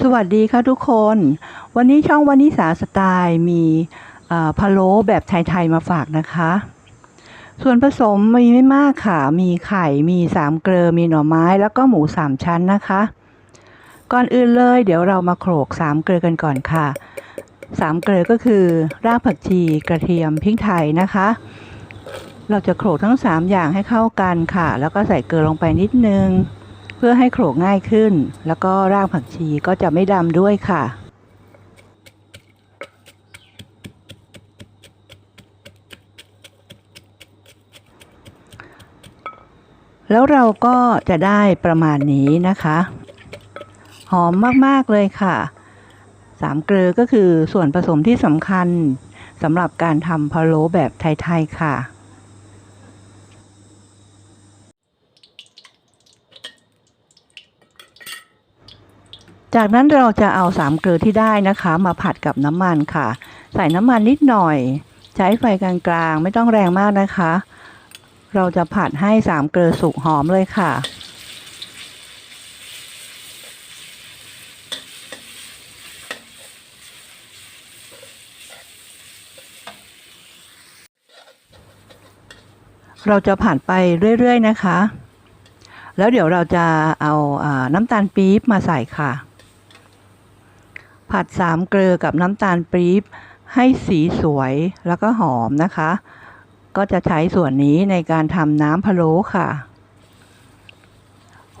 สวัสดีค่ะทุกคน วันนี้ช่องวันนิสาสไตล์มีพะโล้แบบไทย ๆ มาฝากนะคะ ส่วนผสมมีไม่มากค่ะ มีไข่ มีสามเกลือ มีหน่อไม้ แล้วก็หมูสามชั้นนะคะ ก่อนอื่นเลย เดี๋ยวเรามาโขลกสามเกลือกันก่อนค่ะสามเกลือก็คือ รากผักชีกระเทียมพริกไทยนะคะ เราจะโขลกทั้งสามอย่างให้เข้ากันค่ะ แล้วก็ใส่เกลือลงไปนิดนึง พื่อให้โขลกง่ายขึ้น แล้วก็รากผักชีก็จะไม่ดำด้วยค่ะ แล้วเราก็จะได้ประมาณนี้นะคะ หอมมาก ๆ เลยค่ะสามเกลือก็คือส่วนผสมที่สำคัญสำหรับการทำพะโล้แบบไทย ๆ ค่ะ จากนั้นเราจะเอาสามเกลือที่ได้นะคะ มาผัดกับน้ำมันค่ะ ใส่น้ำมันนิดหน่อย ใช้ไฟกลางๆ ไม่ต้องแรงมากนะคะ เราจะผัดให้สามเกลือสุกหอมเลยค่ะเราจะผัดไปเรื่อย ๆ นะคะ แล้วเดี๋ยวเราจะเอาอาน้ำตาลปี๊บมาใส่ค่ะ ผัดสามเกลือกับน้ำตาลปี๊บให้สีสวยแล้วก็หอมนะคะ ก็จะใช้ส่วนนี้ในการทำน้ำพะโล้ค่ะ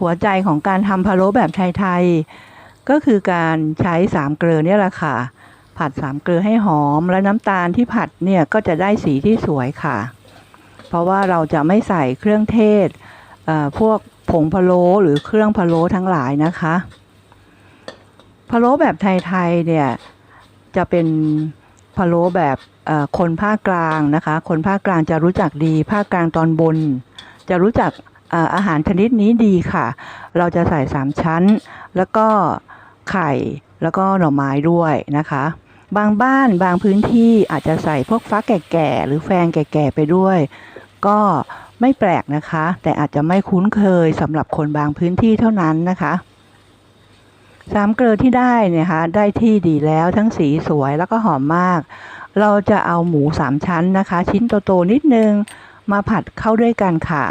หัวใจของการทำพะโล้แบบไทยๆ ก็คือการใช้สามเกลือเนี่ยแหละค่ะ ผัดสามเกลือให้หอมและน้ำตาลที่ผัดเนี่ยก็จะได้สีที่สวยค่ะ เพราะว่าเราจะไม่ใส่เครื่องเทศพวกผงพะโล้หรือเครื่องพะโล้ทั้งหลายนะคะ พะโล้แบบไทยๆเนี่ยจะเป็นพะโล้แบบคนภาคกลางนะคะ คนภาคกลางจะรู้จักดีภาคกลางตอนบน จะรู้จักเอ่ออาหารชนิดนี้ดีค่ะ เราจะใส่สามชั้น แล้วก็ไข่แล้วก็หน่อไม้ด้วยนะคะ บางบ้านบางพื้นที่อาจจะใส่พวกฟักแก่ๆหรือแฟงแก่ๆไปด้วย ก็ไม่แปลกนะคะ แต่อาจจะไม่คุ้นเคยสำหรับคนบางพื้นที่เท่านั้นนะคะ สามเกลือที่ได้เนี่ยคะได้ที่ดีแล้วทั้งสีสวยแล้วก็หอมมาก เราจะเอาหมูสามชั้นนะคะ ชิ้นโตๆนิดนึงมาผัดเข้าด้วยกันค่ะ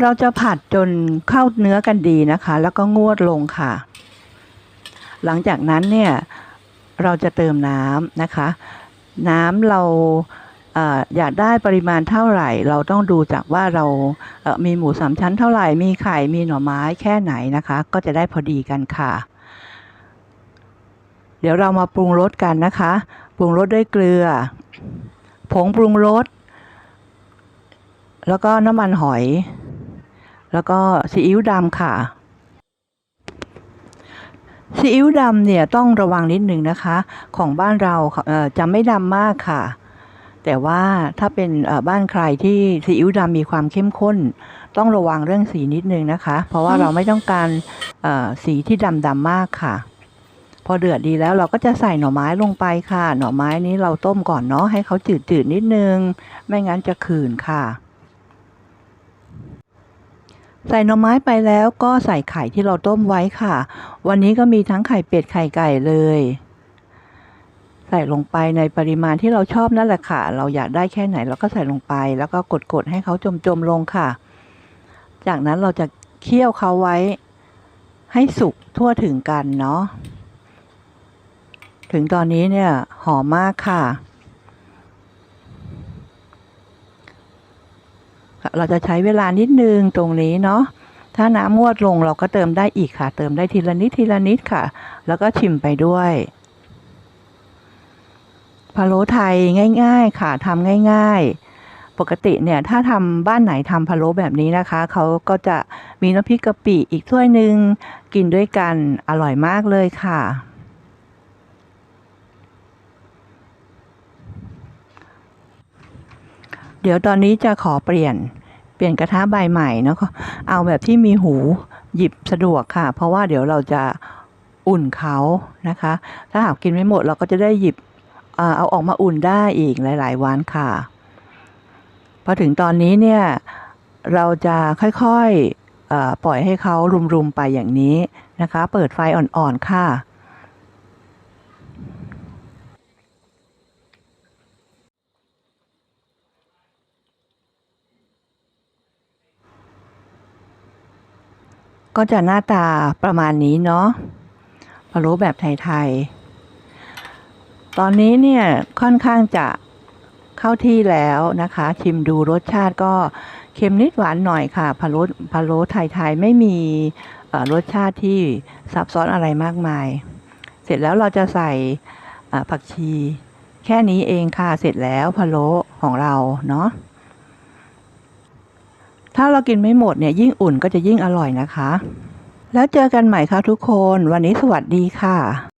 เราจะผัดจนเข้าเนื้อกันดีนะคะ แล้วก็งวดลงค่ะ หลังจากนั้นเนี่ยเราจะเติมน้ำนะคะ น้ำเรา อยากได้ปริมาณเท่าไหร่ เราต้องดูจากว่าเรามีหมูสามชั้นเท่าไหร่ มีไข่ มีหน่อไม้แค่ไหนนะคะ ก็จะได้พอดีกันค่ะ เดี๋ยวเรามาปรุงรสกันนะคะ ปรุงรสด้วยเกลือ ผงปรุงรส แล้วก็น้ำมันหอย แล้วก็ซีอิ๊วดำค่ะซีอิ๊วดำเนี่ยต้องระวังนิดหนึ่งนะคะ ของบ้านเราจะไม่ดำมากค่ะ แต่ว่าถ้าเป็นบ้านใครที่ซีอิ๊วดำมีความเข้มข้น ต้องระวังเรื่องสีนิดนึงนะคะ เพราะว่าเราไม่ต้องการสีที่ดำดำมากค่ะ พอเดือดดีแล้วเราก็จะใส่หน่อไม้ลงไปค่ะ หน่อไม้นี้เราต้มก่อนเนาะให้เขาจืดๆนิดนึง ไม่งั้นจะขืนค่ะ ใส่หน่อไม้ไปแล้วก็ใส่ไข่ที่เราต้มไว้ค่ะ วันนี้ก็มีทั้งไข่เป็ดไข่ไก่เลย ใส่ลงไปในปริมาณที่เราชอบนั่นแหละค่ะ เราอยากได้แค่ไหนเราก็ใส่ลงไป แล้วก็กดๆให้เขาจมๆลงค่ะ จากนั้นเราจะเคี่ยวเขาไว้ให้สุกทั่วถึงกันเนาะ ถึงตอนนี้เนี่ยหอมมากค่ะ เราจะใช้เวลานิดนึงตรงนี้เนาะ ถ้าน้ำงวดลงเราก็เติมได้อีกค่ะ เติมได้ทีละนิดทีละนิดค่ะ แล้วก็ชิมไปด้วย พะโล้ไทยง่ายๆ ค่ะทำง่าย ๆ ปกติเนี่ยถ้าทำบ้านไหนทำพะโล้แบบนี้นะคะ เขาก็จะมีน้ำพริกกะปิอีกถ้วยหนึ่งกินด้วยกันอร่อยมากเลยค่ะ เดี๋ยวตอนนี้จะขอเปลี่ยนเปลี่ยนกระทะใบใหม่เนาะเอาแบบที่มีหูหยิบสะดวกค่ะ เพราะว่าเดี๋ยวเราจะอุ่นเขานะคะ ถ้าหากกินไม่หมดเราก็จะได้หยิบ เอาออกมาอุ่นได้อีกหลาย ๆ วันค่ะ พอถึงตอนนี้เนี่ยเราจะค่อยๆปล่อยให้เขารุมๆไปอย่างนี้นะคะ เปิดไฟอ่อนๆค่ะก็จะหน้าตาประมาณนี้เนาะพะโล้แบบไทย ๆ ตอนนี้เนี่ยค่อนข้างจะเข้าที่แล้วนะคะ ชิมดูรสชาติก็เค็มนิดหวานหน่อยค่ะพะโล้พะโล้ไทยๆไม่มีรสชาติที่ซับซ้อนอะไรมากมาย เสร็จแล้วเราจะใส่ผักชี แค่นี้เองค่ะเสร็จแล้วพะโล้ของเราเนาะถ้าเรากินไม่หมดเนี่ยยิ่งอุ่นก็จะยิ่งอร่อยนะคะ แล้วเจอกันใหม่ค่ะทุกคน วันนี้สวัสดีค่ะ